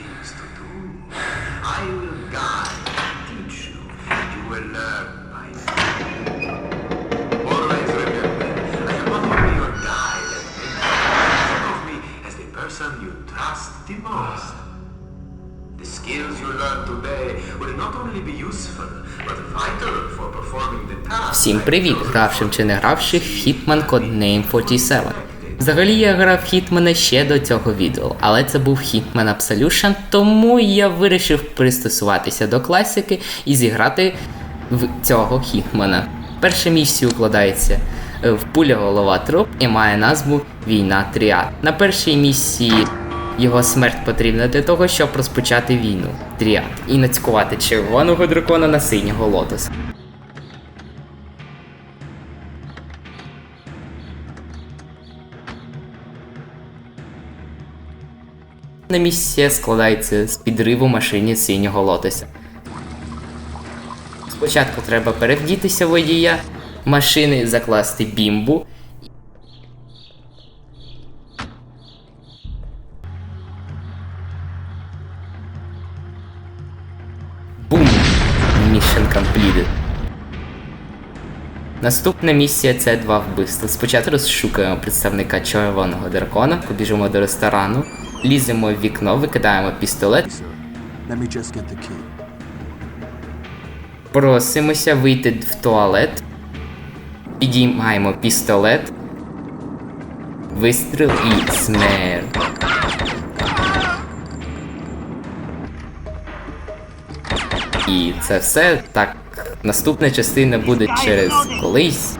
things to do. I will guide, and teach you, and you will learn by me. Always remember, I am not only your guide and think of me as the person you trust the most. The skills you learn today will not only be useful, but vital for performing the task. Всім привіт, гравшим чи не гравших Hitman Codename 47. Взагалі я грав Hitman ще до цього відео, але це був Hitman Absolution, тому я вирішив пристосуватися до класики і зіграти в цього Hitmana. Перша місія укладається е, в пуля голова труп і має назву Війна Тріад. На першій місії його смерть потрібна для того, щоб розпочати війну Тріад і нацькувати червоного дракона на синього лотоса. На місія складається з підриву машині синього лотоса. Спочатку треба перевдітися водія машини, закласти бімбу. Бум! Mission completed. Наступна місія це два вбивства. Спочатку розшукуємо представника червоного дракона, побіжимо до ресторану, ліземо в вікно, викидаємо пістолет, просимося вийти в туалет, підіймаємо пістолет, вистріл і смерть. І це все так. Наступна частина буде через колись.